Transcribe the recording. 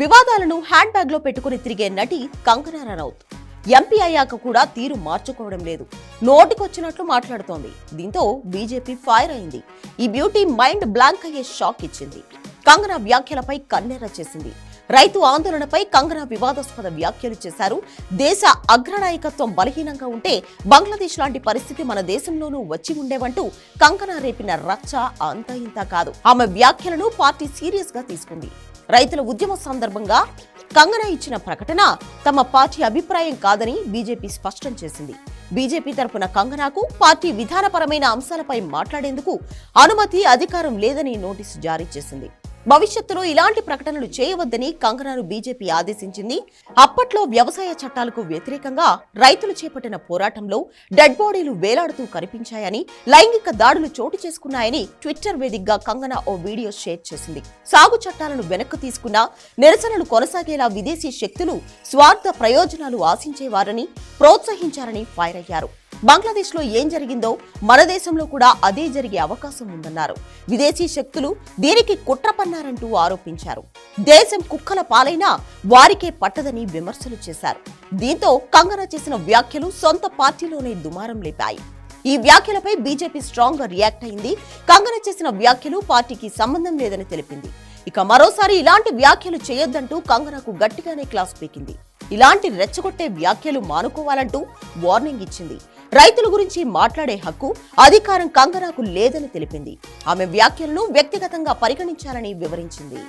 వివాదాలను హ్యాండ్ బ్యాగ్లో పెట్టుకుని తిరిగే నటి కంగనా రనౌత్. ఎంపీ అయ్యాక కూడా తీరు మార్చుకోవడం లేదు. నోటికొచ్చినట్లు మాట్లాడుతోంది. దీంతో బీజేపీ ఫైర్ అయింది. ఈ బ్యూటీ మైండ్ బ్లాంక్ అయ్యే షాక్ ఇచ్చింది. కంగనా వ్యాఖ్యలపై కన్నెర చేసింది. రైతు ఆందోళనపై కంగనా వివాదాస్పద వ్యాఖ్యలు చేశారు. దేశ అగ్రనాయకత్వం బలహీనంగా ఉంటే బంగ్లాదేశ్ లాంటి పరిస్థితి మన దేశంలోనూ వచ్చి ఉండేవంటూ కంగనా రేపిన రచ్చ అంత ఇంత కాదు. ఆమె వ్యాఖ్యలను పార్టీ సీరియస్గా తీసుకుంది. రైతుల ఉద్యమ సందర్భంగా కంగనా ఇచ్చిన ప్రకటన తమ పార్టీ అభిప్రాయం కాదని బీజేపీ స్పష్టం చేసింది. బీజేపీ తరపున కంగనాకు పార్టీ విధానపరమైన అంశాలపై మాట్లాడేందుకు అనుమతి అధికారం లేదని నోటీసు జారీ చేసింది. భవిష్యత్తులో ఇలాంటి ప్రకటనలు చేయవద్దని కంగనాను బీజేపీ ఆదేశించింది. అప్పట్లో వ్యవసాయ చట్టాలకు వ్యతిరేకంగా రైతులు చేపట్టిన పోరాటంలో డెడ్ బాడీలు వేలాడుతూ కనిపించాయని లైంగిక దాడులు చోటు చేసుకున్నాయని ట్విట్టర్ వేదికగా కంగనా ఓ వీడియో షేర్ చేసింది. సాగు చట్టాలను వెనక్కు తీసుకున్న నిరసనలు కొనసాగేలా విదేశీ శక్తులు స్వార్థ ప్రయోజనాలు ఆశించేవారని ప్రోత్సహించారని ఫైర్ అయ్యారు. బంగ్లాదేశ్లో ఏం జరిగిందో మన దేశంలో కూడా అదే జరిగే అవకాశం ఉందన్నారు. విదేశీ శక్తులు దీనికి కుట్ర పన్నారంటూ ఆరోపించారు. దేశం కుక్కల పాలైనా వారికే పట్టదని విమర్శలు చేశారు. దీంతో కంగనా చేసిన వ్యాఖ్యలు సొంత పార్టీలోనే దుమారం లేపాయి. ఈ వ్యాఖ్యలపై బీజేపీ స్ట్రాంగ్గా రియాక్ట్ అయింది. కంగన చేసిన వ్యాఖ్యలు పార్టీకి సంబంధం లేదని తెలిపింది. ఇక మరోసారి ఇలాంటి వ్యాఖ్యలు చేయొద్దంటూ కంగనకు గట్టిగానే క్లాస్ పీకింది. ఇలాంటి రెచ్చగొట్టే వ్యాఖ్యలు మానుకోవాలంటూ వార్నింగ్ ఇచ్చింది. రైతుల గురించి మాట్లాడే హక్కు అధికారం కంగనాకు లేదని తెలిపింది. ఆమె వ్యాఖ్యలను వ్యక్తిగతంగా పరిగణించాలని వివరించింది.